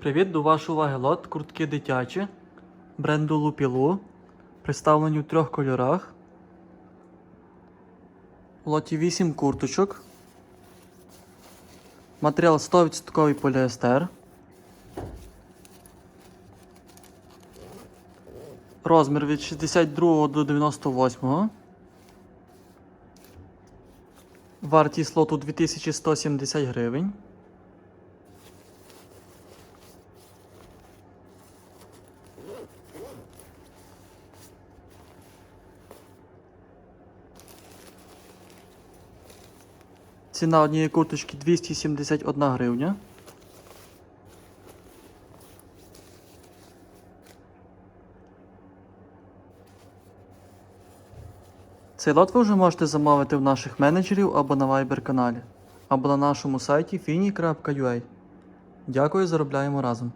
Привіт, до вашої уваги лот куртки дитячі бренду Лупілу. Представлені у трьох кольорах. У лоті 8 курточок. Матеріал 100% поліестер. Розмір від 62 до 98. Вартість лоту 2170 гривень. Ціна однієї курточки 271 гривня. Цей лот ви вже можете замовити в наших менеджерів або на Viber каналі, або на нашому сайті fini.ua. Дякую, заробляємо разом.